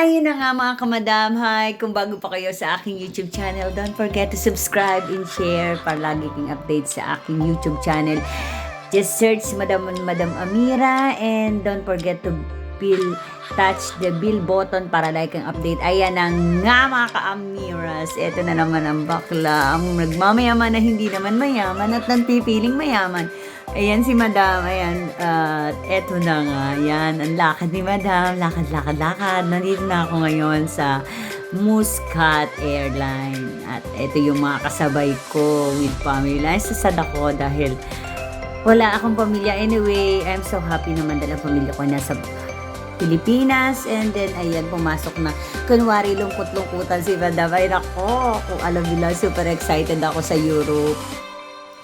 ayun na nga mga kamadam. Hi, kung bago pa kayo sa aking YouTube channel, don't forget to subscribe and share para lagi king update sa aking YouTube channel. Just search Madam Madam Amira and don't forget to bill touch the bell button para like ang update. Ayan na nga mga ka-Amiras. Ito na naman ang bakla. Ang nagmamayaman na hindi naman mayaman at nantipiling mayaman. Ayan si Madam, ayan, at eto na nga, ayan, ang lakad ni Madam, lakad, lakad, lakad. Nandito na ako ngayon sa Muscat Airline. At eto yung mga kasabay ko with family. Sasad ako dahil wala akong pamilya. Anyway, I'm so happy naman dahil ang pamilya ko nasa Pilipinas. And then, ayan, pumasok na. Kunwari, lungkot-lungkutan si Madam. Ay, nako, kung alam nila, super excited ako sa Europe.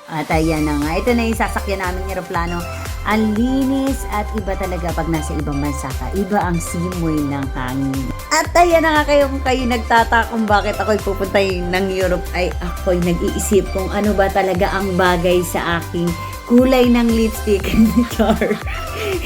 At ayan na nga, ito na yung sasakyan namin aeroplano. Ang linis at iba talaga pag nasa ibang bansa ka. Iba ang simoy ng hangin. At ayan na nga kayo kung kayo nagtata kung bakit ako'y pupunta ng Europe ay ako'y nag-iisip kung ano ba talaga ang bagay sa aking kulay ng lipstick. Char.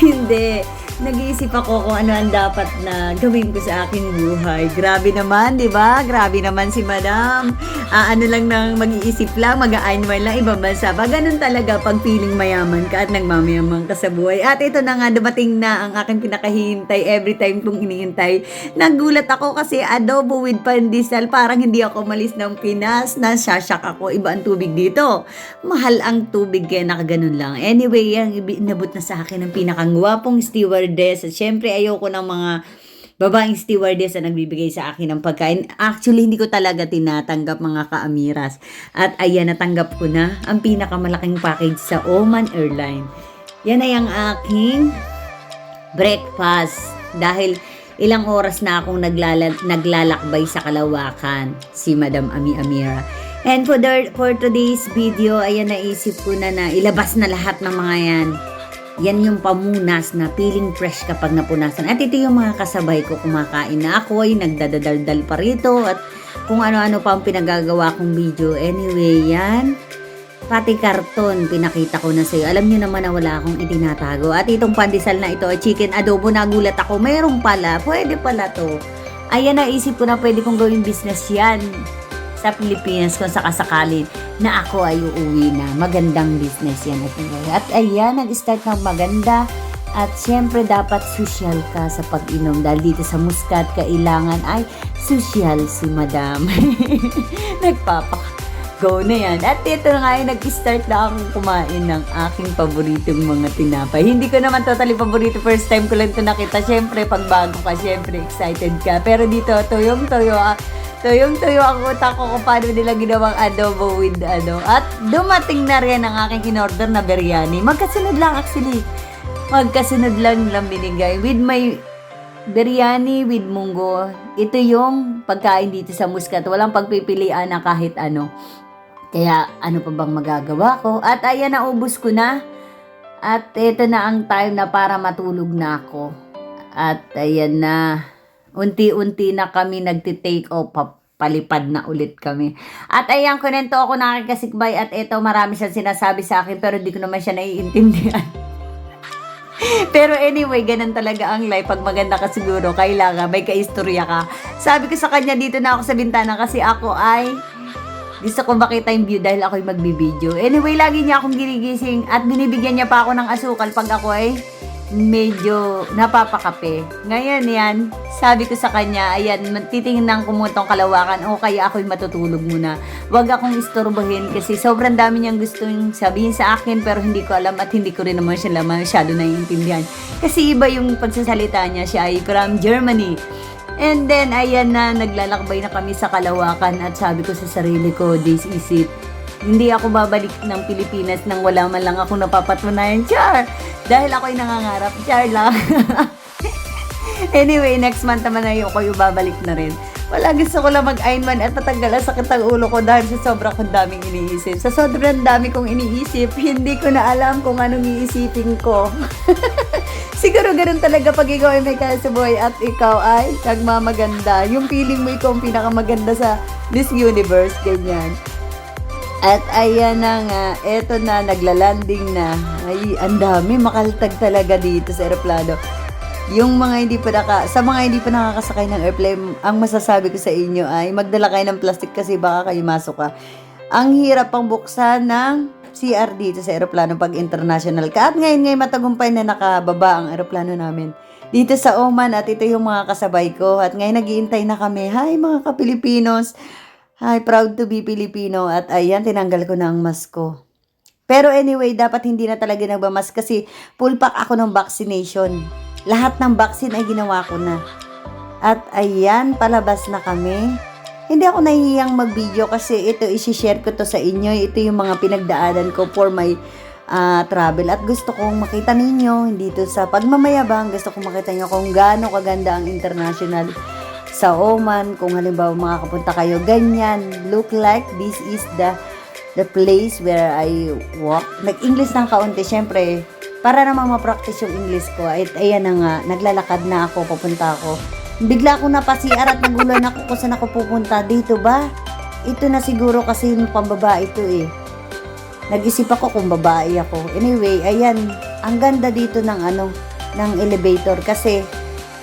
Hindi. Nag-iisip ako kung ano ang dapat na gawin ko sa aking buhay. Grabe naman, di ba? Grabe naman si Madam. Ah, ano lang nang mag-iisip lang, mag-a-einmal lang, ibang bansa pa. Ganun talaga pag feeling mayaman ka at nagmamayaman ka sa buhay. At ito na nga, dumating na ang aking pinakahihintay every time kong iniintay. Nagulat ako kasi adobo with pandesal. Parang hindi ako malis ng Pinas. Nasasyak ako. Iba ang tubig dito. Mahal ang tubig kaya nakaganon lang. Anyway, yan, inabot na sa akin ng pinakangwapong stewardess. At syempre, ayoko ng mga babaeng stewardess na nagbibigay sa akin ng pagkain. Actually, hindi ko talaga tinatanggap mga kaamiras. At ayan, natanggap ko na ang pinakamalaking package sa Oman Airline. Yan ay ang aking breakfast. Dahil ilang oras na akong naglala, naglalakbay sa kalawakan, si Madam Ami Amira. And for, the, for today's video, ayan naisip ko na na ilabas na lahat ng mga yan. Yan yung pamunas na feeling fresh kapag napunasan. At ito yung mga kasabay ko kumakain na ako ay nagdadaldal pa rito at kung ano-ano pa ang pinagagawa kong video. Anyway, yan. Pati karton, pinakita ko na sa'yo. Alam nyo naman na wala akong itinatago. At itong pandesal na ito, chicken adobo, nagulat ako. Mayroong pala, pwede pala to. Ayan, naisip ko na pwede kong gawing business yan sa Pilipinas kung sakasakali na ako ay uuwi na. Magandang business yan. At, at ayan, nag-start ng maganda. At syempre, dapat social ka sa pag-inom. Dahil dito sa Muscat, kailangan ay social si Madam. Nagpapak go na yan. At ito na nga yung nag-start na akong kumain ng aking paboritong mga tinapay. Hindi ko naman totally paborito. First time ko lang ito nakita. Siyempre, pag bago ka, siyempre, excited ka. Pero dito, tuyong-tuyo, ah, tuyong-tuyo ang utak ko kung paano nila ginawang adobo with ano. At dumating na rin ang aking in-order na biryani. Magkasunod lang actually. Magkasunod lang lang binigay. With my biryani with munggo. Ito yung pagkain dito sa Muscat. Walang pagpipilian na kahit ano. Kaya ano pa bang magagawa ko? At ayan, naubos ko na. At ito na ang time na para matulog na ako. At ayan na. Unti-unti na kami nagti-take off. Palipad na ulit kami. At ayan, kunento ako nakikasikbay at ito marami siyang sinasabi sa akin pero di ko naman siya naiintindihan. Pero anyway, ganun talaga ang life. Pag maganda ka siguro, kailangan may kaistorya ka. Sabi ko sa kanya, dito na ako sa bintana kasi ako ay gusto ko makita yung view dahil ako'y magbibideo. Anyway, lagi niya akong ginigising at binibigyan niya pa ako ng asukal pag ako ay medyo napapakape. Ngayon yan, sabi ko sa kanya, ayan, titingnan ko mo itong kalawakan o kaya ako'y matutulog muna. Huwag akong istorbohin kasi sobrang dami niyang gustong sabihin sa akin pero hindi ko alam at hindi ko rin naman siya masyado naiintindihan. Kasi iba yung pagsasalita niya, siya ay from Germany. And then, ayan na, naglalakbay na kami sa Kalawakan at sabi ko sa sarili ko, this is it. Hindi ako babalik ng Pilipinas nang wala man lang ako napapatunayan. Char! Dahil ako'y nangangarap. Char lang. anyway, next month naman ay ako yung babalik na rin. Wala, gusto ko lang mag-Ironman at matanggal ang sakit ang ulo ko dahil sa sobrang kong daming iniisip. Sa sobrang dami kong iniisip, hindi ko na alam kung anong iisipin ko. Siguro ganun talaga pag ikaw ay may kasuboy at ikaw ay nagmamaganda. Yung feeling mo ikaw ang pinakamaganda sa this universe, ganyan. At ayan na nga, eto na, naglalanding na. Ay, ang dami, makaltag talaga dito sa aeroplano. yung mga hindi pa naka, sa mga hindi pa nakakasakay ng airplane, ang masasabi ko sa inyo ay magdala kayo ng plastic kasi baka kayo masok ka. Ang hirap pang buksan ng CR dito sa aeroplano pag international ka. At ngayon ngayon matagumpay na nakababa ang aeroplano namin. Dito sa Oman at ito yung mga kasabay ko. At ngayon naghihintay na kami. Hi mga ka-Pilipinos. Hi, proud to be Filipino. At ayan, tinanggal ko na ang mask ko. Pero anyway, dapat hindi na talaga nagmamas kasi full pack ako ng vaccination. Lahat ng vaccine ay ginawa ko na. At ayan, palabas na kami. Hindi ako nahihiyang mag-video kasi ito, isi-share ko to sa inyo. Ito yung mga pinagdaanan ko for my ah, travel. At gusto kong makita ninyo, hindi to sa pagmamayabang, gusto kong makita nyo kung gaano kaganda ang international sa Oman. Kung halimbawa makakapunta kayo, ganyan. Look like this is the the place where I walk. Nag-English ng kaunti, syempre, para naman ma-practice yung English ko. At ayan na nga, naglalakad na ako, papunta ako. Bigla akong napasiar at nagulan ako kung saan ako pupunta. Dito ba? Ito na siguro kasi yung pambabae ito eh. Nag-isip ako kung babae ako. Anyway, ayan, ang ganda dito ng ano, ng elevator kasi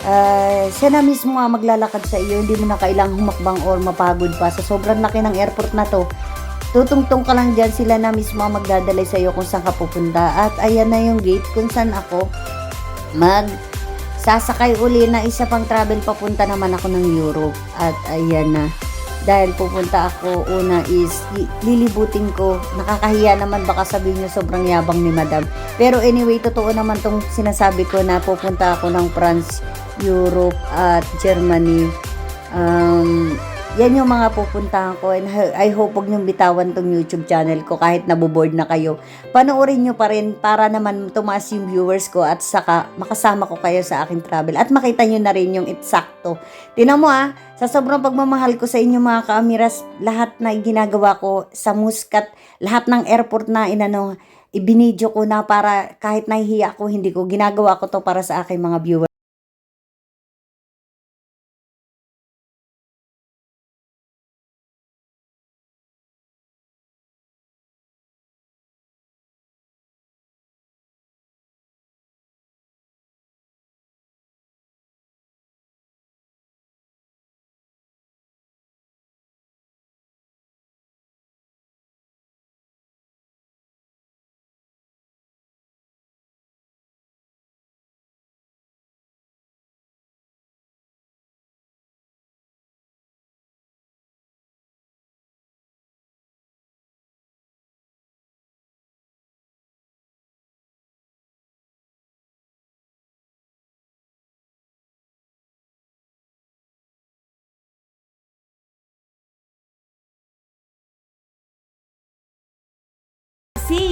uh, siya na mismo nga maglalakad sa iyo, hindi mo na kailangang humakbang or mapagod pa. Sa sobrang laki ng airport na to, tutungtong ka lang dyan, sila na mismo ang magdadalay sa iyo kung saan ka pupunta. At ayan na yung gate kung saan ako mag sasakay uli na isa pang travel papunta naman ako ng Europe. At ayan na. Dahil pupunta ako, una is li- lilibutin ko. Nakakahiya naman baka sabihin nyo sobrang yabang ni madam. Pero anyway, totoo naman tong sinasabi ko na pupunta ako ng France, Europe at Germany. Um, yan yung mga pupuntahan ko and I hope huwag niyong bitawan tong YouTube channel ko kahit naboboard na kayo. Panoorin niyo pa rin para naman tumaas yung viewers ko at saka makasama ko kayo sa aking travel at makita niyo na rin yung eksakto. Tinan mo ah, sa sobrang pagmamahal ko sa inyo mga kaamiras, lahat na ginagawa ko sa Muscat, lahat ng airport na inano, ibinidyo ko na para kahit nahihiya ako, hindi ko ginagawa ko to para sa aking mga viewers. See you!